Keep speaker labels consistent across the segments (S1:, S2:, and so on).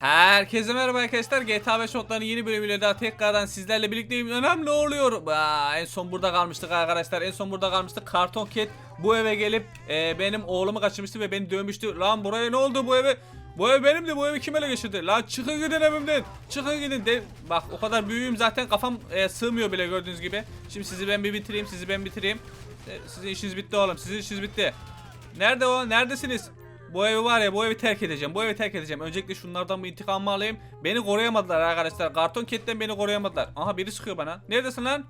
S1: Herkese merhaba arkadaşlar. GTA 5 modlarının yeni bölümüyle daha tekrardan sizlerle birlikteyim. Önemli ne oluyor? Aa, en son burada kalmıştık arkadaşlar. En son burada kalmıştık. Karton Cat bu eve gelip e, benim oğlumu kaçırmıştı ve beni dövmüştü. Lan buraya ne oldu bu eve? Bu ev benim de bu evi kim ele geçirdi? Lan çıkın gidin evimden. Çıkın gidin. De Bak o kadar büyüğüm zaten kafam e, sığmıyor bile gördüğünüz gibi. Şimdi sizi ben bir bitireyim. Sizi ben bitireyim. E, sizin işiniz bitti oğlum. Sizin işiniz bitti. Nerede o? Neredesiniz? Bu evi var ya bu evi terk edeceğim. Bu evi terk edeceğim. Öncelikle şunlardan bir intikamımı alayım. Beni koruyamadılar arkadaşlar. Karton Cat'ten beni koruyamadılar. Aha biri sıkıyor bana. Neredesin lan?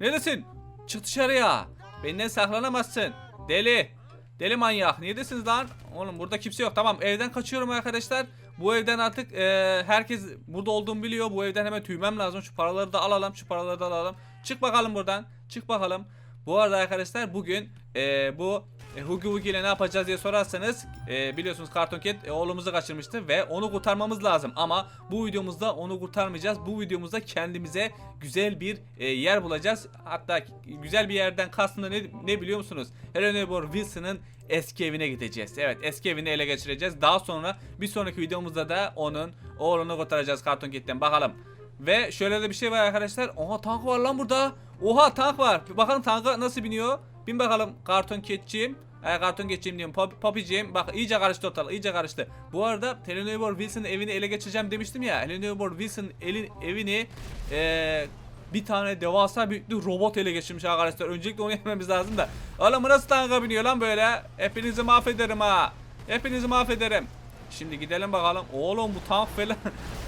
S1: Neredesin? Çık dışarıya. Benden saklanamazsın. Deli. Deli manyak. Neredesiniz lan? Oğlum burada kimse yok. Tamam evden kaçıyorum arkadaşlar. Bu evden artık e, herkes burada olduğumu biliyor. Bu evden hemen tüymem lazım. Şu paraları da alalım. Şu paraları da alalım. Çık bakalım buradan. Çık bakalım. Bu arada arkadaşlar bugün e, bu e, Hugi Hugi ile ne yapacağız diye sorarsanız e, biliyorsunuz Karton Cat e, oğlumuzu kaçırmıştı ve onu kurtarmamız lazım. Ama bu videomuzda onu kurtarmayacağız. Bu videomuzda kendimize güzel bir e, yer bulacağız. Hatta güzel bir yerden kastında ne, ne biliyor musunuz? Helena Neighbor Wilson'ın eski evine gideceğiz. Evet eski evini ele geçireceğiz. Daha sonra bir sonraki videomuzda da onun oğlunu kurtaracağız Karton Cat'ten. Bakalım. Ve şöyle de bir şey var arkadaşlar. Oha tank var lan burada. Oha tank var. Bakalım tanka nasıl biniyor. Bin bakalım karton keçciğim. E, karton keçciğim diyorum. Pop, Poppy'ciğim. Bak iyice karıştı ortalık. iyice karıştı. Bu arada Eleanor Wilson'ın evini ele geçireceğim demiştim ya. Eleanor Wilson'ın elin, evini e, bir tane devasa büyüklü robot ele geçirmiş arkadaşlar. Öncelikle onu yememiz lazım da. Oğlum nasıl tanka biniyor lan böyle? Hepinizi mahvederim ha. Hepinizi mahvederim. Şimdi gidelim bakalım. Oğlum bu tank falan.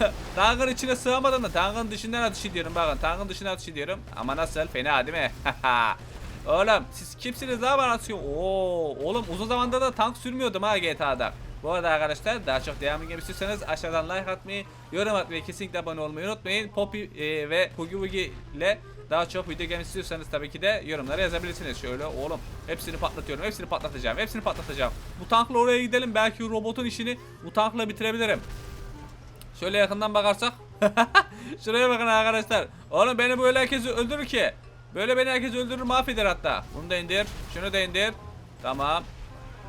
S1: tankın içine sığamadım da tankın dışından atış ediyorum bakın. Tankın dışına atış ediyorum. Ama nasıl? Fena değil mi? oğlum siz kimsiniz daha bana atıyor? Oo, oğlum uzun zamanda da tank sürmüyordum ha GTA'da. Bu arada arkadaşlar daha çok devam etmek istiyorsanız aşağıdan like atmayı, yorum atmayı, kesinlikle abone olmayı unutmayın. Poppy e, ve Hugi Wugi ile daha çok video gelmek istiyorsanız tabii ki de yorumlara yazabilirsiniz. Şöyle oğlum hepsini patlatıyorum. Hepsini patlatacağım. Hepsini patlatacağım. Bu tankla oraya gidelim. Belki robotun işini bu tankla bitirebilirim. Şöyle yakından bakarsak. Şuraya bakın arkadaşlar. Oğlum beni böyle herkes öldürür ki. Böyle beni herkes öldürür mahveder hatta. Bunu da indir. Şunu da indir. Tamam.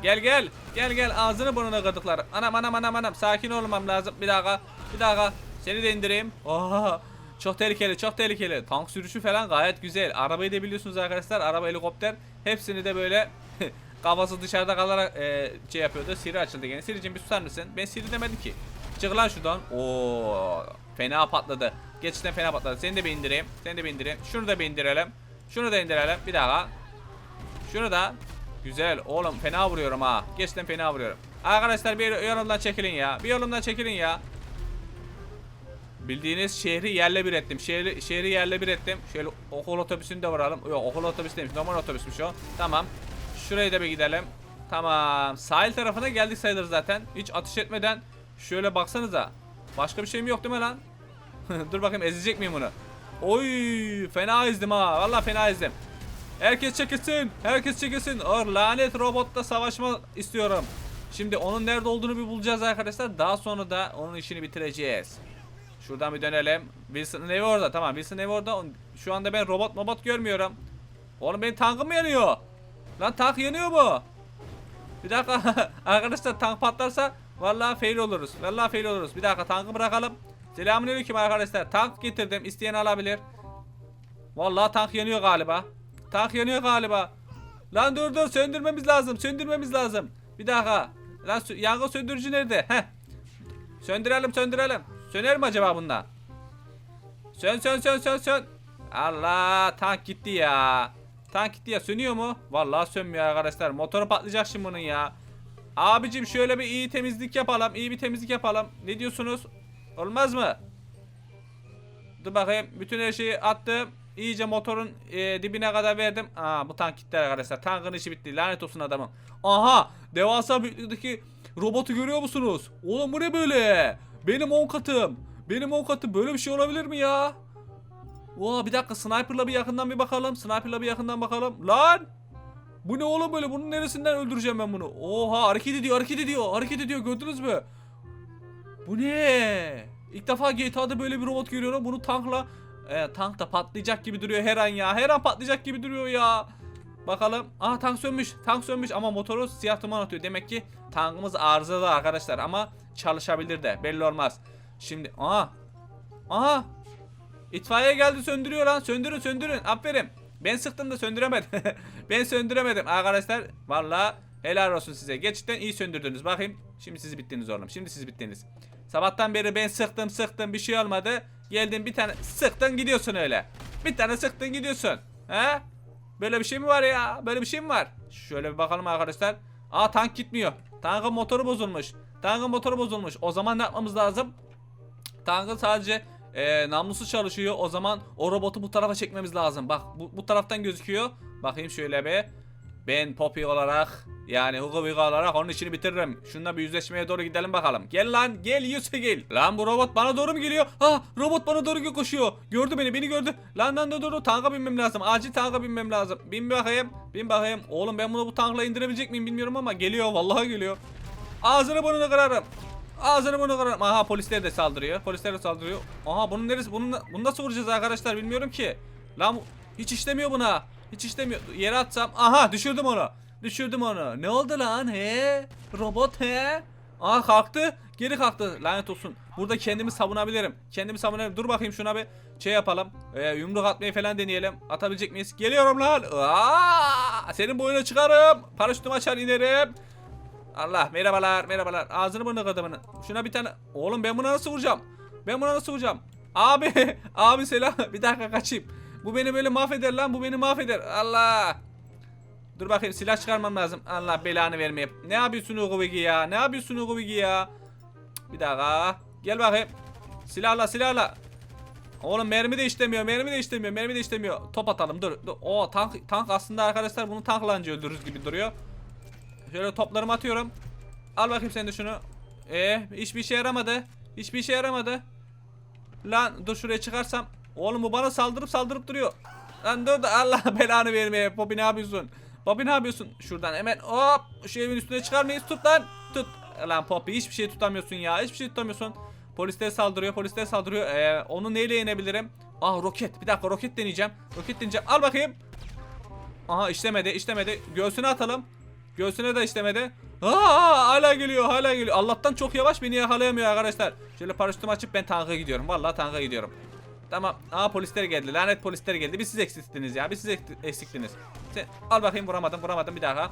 S1: Gel gel. Gel gel ağzını burnuna kırdıklar. Anam anam anam anam. Sakin olmam lazım. Bir dakika. Bir dakika. Seni de indireyim. Oha. Çok tehlikeli, çok tehlikeli. Tank sürüşü falan gayet güzel. Arabayı da biliyorsunuz arkadaşlar. Araba, helikopter. Hepsini de böyle kafası dışarıda kalarak e, şey yapıyordu. Siri açıldı gene. Siri'cim bir susar mısın? Ben Siri demedim ki. Çık lan şuradan. Oo, fena patladı. Geçişten fena patladı. Seni de bir indireyim. Seni de bir indireyim. Şunu da bir indirelim. Şunu da indirelim. Bir daha. Şunu da. Güzel. Oğlum fena vuruyorum ha. Geçten fena vuruyorum. Arkadaşlar bir yolumdan çekilin ya. Bir yolumdan çekilin ya. Bildiğiniz şehri yerle bir ettim. Şehri, şehri yerle bir ettim. Şöyle okul otobüsünü de vuralım. Yok okul otobüsü demiş. Normal otobüsmüş o. Tamam. Şuraya da bir gidelim. Tamam. Sahil tarafına geldik sayılır zaten. Hiç atış etmeden şöyle baksanıza. Başka bir şeyim yok değil mi lan? Dur bakayım ezecek miyim bunu? Oy fena ezdim ha. Vallahi fena ezdim. Herkes çekilsin. Herkes çekilsin. Or lanet robotla savaşma istiyorum. Şimdi onun nerede olduğunu bir bulacağız arkadaşlar. Daha sonra da onun işini bitireceğiz. Şuradan bir dönelim. Wilson'ın evi orada. Tamam Wilson'ın evi orada. Şu anda ben robot robot görmüyorum. Oğlum benim tankım yanıyor. Lan tank yanıyor mu? Bir dakika. Arkadaşlar tank patlarsa vallahi fail oluruz. Vallahi fail oluruz. Bir dakika tankı bırakalım. Selamünaleyküm arkadaşlar. Tank getirdim. İsteyen alabilir. Vallahi tank yanıyor galiba. Tank yanıyor galiba. Lan dur dur söndürmemiz lazım. Söndürmemiz lazım. Bir dakika. Lan yangın söndürücü nerede? Heh. Söndürelim söndürelim. Söner mi acaba bunda? Sön sön sön sön sön. Allah tank gitti ya. Tank gitti ya sönüyor mu? Vallahi sönmüyor arkadaşlar. Motoru patlayacak şimdi bunun ya. Abicim şöyle bir iyi temizlik yapalım. iyi bir temizlik yapalım. Ne diyorsunuz? Olmaz mı? Dur bakayım. Bütün her şeyi attım. İyice motorun e, dibine kadar verdim. Aa bu tank gitti arkadaşlar. Tankın işi bitti. Lanet olsun adamım. Aha! Devasa büyüklükteki robotu görüyor musunuz? Oğlum bu ne böyle? Benim 10 katım. Benim 10 katım. Böyle bir şey olabilir mi ya? Oha bir dakika sniperla bir yakından bir bakalım. Sniperla bir yakından bakalım. Lan! Bu ne oğlum böyle? Bunun neresinden öldüreceğim ben bunu? Oha hareket ediyor hareket ediyor. Hareket ediyor gördünüz mü? Bu ne? İlk defa GTA'da böyle bir robot görüyorum. Bunu tankla e, tank da patlayacak gibi duruyor her an ya. Her an patlayacak gibi duruyor ya. Bakalım. Aa tank sönmüş. Tank sönmüş ama motoru siyah duman atıyor. Demek ki tankımız arızalı arkadaşlar ama çalışabilir de belli olmaz. Şimdi aha. Aha. İtfaiye geldi söndürüyor lan. Söndürün söndürün. Aferin. Ben sıktım da söndüremedim. ben söndüremedim arkadaşlar. Valla helal olsun size. Gerçekten iyi söndürdünüz. Bakayım. Şimdi siz bittiniz oğlum. Şimdi siz bittiniz. Sabahtan beri ben sıktım sıktım bir şey olmadı. Geldin bir tane sıktın gidiyorsun öyle. Bir tane sıktın gidiyorsun. He? Böyle bir şey mi var ya? Böyle bir şey mi var? Şöyle bir bakalım arkadaşlar. Aa tank gitmiyor. Tankın motoru bozulmuş. Tankın motoru bozulmuş. O zaman ne yapmamız lazım? Tankın sadece e, namlusu çalışıyor. O zaman o robotu bu tarafa çekmemiz lazım. Bak bu, bu taraftan gözüküyor. Bakayım şöyle bir. Ben Poppy olarak yani Vigo olarak onun işini bitiririm. Şununla bir yüzleşmeye doğru gidelim bakalım. Gel lan gel Yusuf gel. Lan bu robot bana doğru mu geliyor? Ha robot bana doğru koşuyor. Gördü beni beni gördü. Lan lan dur dur tanka binmem lazım. Acil tanka binmem lazım. Bin bakayım. Bin bakayım. Oğlum ben bunu bu tankla indirebilecek miyim bilmiyorum ama geliyor vallahi geliyor. Ağzını burnunu kırarım. Ağzını burnunu kırarım. Aha polisler de saldırıyor. Polisler de saldırıyor. Aha bunun neresi? Bunun, bunu nasıl vuracağız arkadaşlar bilmiyorum ki. Lan hiç işlemiyor buna. Hiç işlemiyor. Yere atsam. Aha düşürdüm onu. Düşürdüm onu. Ne oldu lan he? Robot he? Aha kalktı. Geri kalktı. Lanet olsun. Burada kendimi savunabilirim. Kendimi savunabilirim. Dur bakayım şuna bir şey yapalım. Ee, yumruk atmayı falan deneyelim. Atabilecek miyiz? Geliyorum lan. Aa, senin boyuna çıkarım. Paraşütümü açar inerim. Allah merhabalar merhabalar. Ağzını burnunu kırdı Şuna bir tane. Oğlum ben buna nasıl vuracağım? Ben buna nasıl vuracağım? Abi abi selam. Bir dakika kaçayım. Bu beni böyle mahveder lan. Bu beni mahveder. Allah. Dur bakayım silah çıkarmam lazım. Allah belanı vermeye. Ne yapıyorsun Uğur Vigi ya? Ne yapıyorsun Uğur Vigi ya? Bir dakika. Gel bakayım. Silahla silahla. Oğlum mermi de işlemiyor. Mermi de işlemiyor. Mermi de işlemiyor. Top atalım. Dur. dur. O tank tank aslında arkadaşlar bunu tankla öldürürüz gibi duruyor. Şöyle toplarımı atıyorum. Al bakayım sen de şunu. Ee, hiçbir işe yaramadı. Hiçbir işe yaramadı. Lan dur şuraya çıkarsam. Oğlum bu bana saldırıp saldırıp duruyor. Lan dur da Allah belanı vermeye. Bobby ne yapıyorsun? Bobby ne yapıyorsun? Şuradan hemen hop şu evin üstüne çıkar mıyız? Tut lan. Tut. Lan Poppy hiçbir şey tutamıyorsun ya. Hiçbir şey tutamıyorsun. Polisler saldırıyor. Polisler saldırıyor. Ee, onu neyle yenebilirim? Ah roket. Bir dakika roket deneyeceğim. Roket deneyeceğim. Al bakayım. Aha işlemedi işlemedi. Göğsüne atalım. Göğsüne de işlemedi. Aa, hala geliyor hala geliyor. Allah'tan çok yavaş beni yakalayamıyor arkadaşlar. Şöyle paraşütümü açıp ben tanka gidiyorum. Vallahi tanka gidiyorum. Tamam. Aa polisler geldi. Lanet polisler geldi. Bir siz eksiktiniz ya. Bir siz ek- eksiktiniz. Sen, al bakayım vuramadım vuramadım bir daha.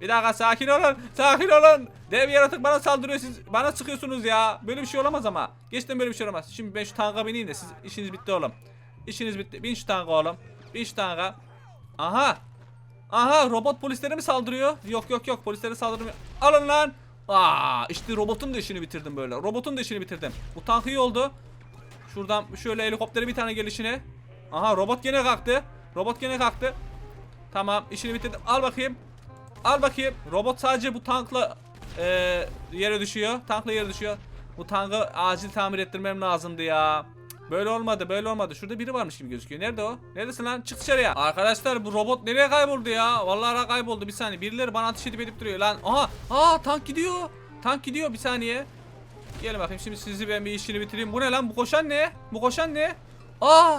S1: Bir dakika sakin olun. Sakin olun. Dev yaratık bana saldırıyor siz. Bana sıkıyorsunuz ya. Böyle bir şey olamaz ama. Geçten böyle bir şey olamaz. Şimdi ben şu tanka bineyim de siz işiniz bitti oğlum. İşiniz bitti. Bin şu tanka oğlum. Bin şu tanka. Aha. Aha robot polislere mi saldırıyor? Yok yok yok polislere saldırmıyor. Alın lan. Aa işte robotun da işini bitirdim böyle. Robotun da işini bitirdim. Bu tank iyi oldu. Şuradan şöyle helikopteri bir tane gelişine. Aha robot gene kalktı. Robot gene kalktı. Tamam işini bitirdim. Al bakayım. Al bakayım. Robot sadece bu tankla e, yere düşüyor. Tankla yere düşüyor. Bu tankı acil tamir ettirmem lazımdı ya. Böyle olmadı böyle olmadı. Şurada biri varmış gibi gözüküyor. Nerede o? Neredesin lan? Çık dışarıya. Arkadaşlar bu robot nereye kayboldu ya? Vallahi kayboldu bir saniye. Birileri bana ateş edip edip duruyor lan. Aha! Aa tank gidiyor. Tank gidiyor bir saniye. Gelin bakayım şimdi sizi ben bir işini bitireyim. Bu ne lan? Bu koşan ne? Bu koşan ne? Aa!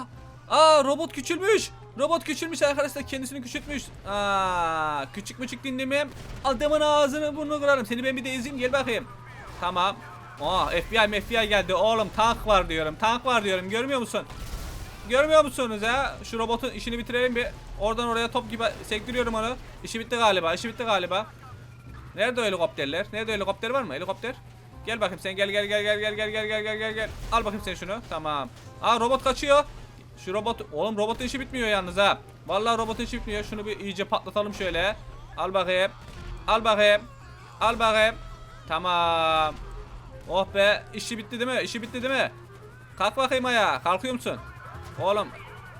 S1: Aa robot küçülmüş. Robot küçülmüş arkadaşlar kendisini küçültmüş. Aa, küçük müçük dinlemem. Adamın ağzını burnunu kırarım. Seni ben bir de ezeyim gel bakayım. Tamam. Aa FBI FBI geldi oğlum tank var diyorum. Tank var diyorum görmüyor musun? Görmüyor musunuz ha? Şu robotun işini bitirelim bir. Oradan oraya top gibi sektiriyorum onu. İşi bitti galiba. işi bitti galiba. Nerede helikopterler? Nerede helikopter var mı? Helikopter. Gel bakayım sen gel gel gel gel gel gel gel gel gel gel gel. Al bakayım sen şunu. Tamam. Aa robot kaçıyor. Şu robot oğlum robotun işi bitmiyor yalnız ha. Vallahi robotun işi bitmiyor. Şunu bir iyice patlatalım şöyle. Al bakayım. Al bakayım. Al bakayım. Tamam. Oh be işi bitti değil mi? İşi bitti değil mi? Kalk bakayım ayağa. Kalkıyor musun? Oğlum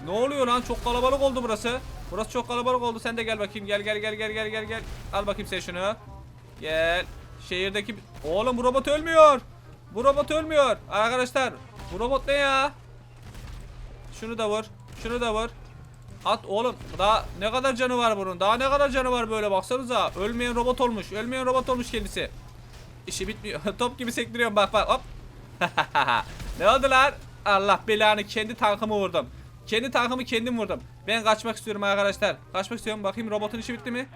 S1: ne oluyor lan? Çok kalabalık oldu burası. Burası çok kalabalık oldu. Sen de gel bakayım. Gel gel gel gel gel gel gel. Al bakayım sen şunu. Gel. Şehirdeki Oğlum bu robot ölmüyor. Bu robot ölmüyor. Arkadaşlar bu robot ne ya? Şunu da vur. Şunu da vur. At oğlum. Daha ne kadar canı var bunun? Daha ne kadar canı var böyle baksanıza. Ölmeyen robot olmuş. Ölmeyen robot olmuş kendisi. İşi bitmiyor. Top gibi sektiriyorum bak bak hop. ne oldu lan? Allah belanı kendi tankımı vurdum. Kendi tankımı kendim vurdum. Ben kaçmak istiyorum arkadaşlar. Kaçmak istiyorum. Bakayım robotun işi bitti mi?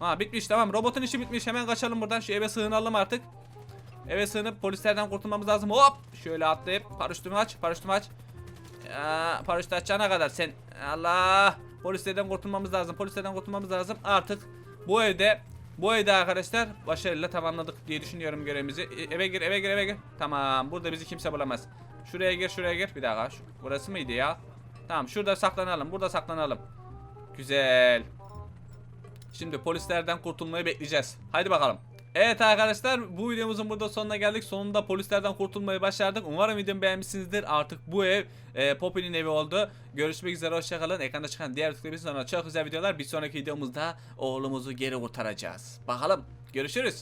S1: Ha bitmiş tamam. Robotun işi bitmiş. Hemen kaçalım buradan. Şu eve sığınalım artık. Eve sığınıp polislerden kurtulmamız lazım. Hop! Şöyle atlayıp paraşütümü aç. Paraşütümü aç. Ya, paraşütü açana kadar sen Allah polislerden kurtulmamız lazım. Polislerden kurtulmamız lazım. Artık bu evde bu evde arkadaşlar başarıyla tamamladık diye düşünüyorum görevimizi. E, eve gir, eve gir, eve gir. Tamam. Burada bizi kimse bulamaz. Şuraya gir, şuraya gir. Bir dakika. Şu, burası mıydı ya? Tamam, şurada saklanalım. Burada saklanalım. Güzel. Şimdi polislerden kurtulmayı bekleyeceğiz. Haydi bakalım. Evet arkadaşlar bu videomuzun burada sonuna geldik. Sonunda polislerden kurtulmayı başardık. Umarım videomu beğenmişsinizdir. Artık bu ev e, Poppy'nin evi oldu. Görüşmek üzere hoşçakalın. Ekranda çıkan diğer tıklayıp sonra çok güzel videolar. Bir sonraki videomuzda oğlumuzu geri kurtaracağız. Bakalım. Görüşürüz.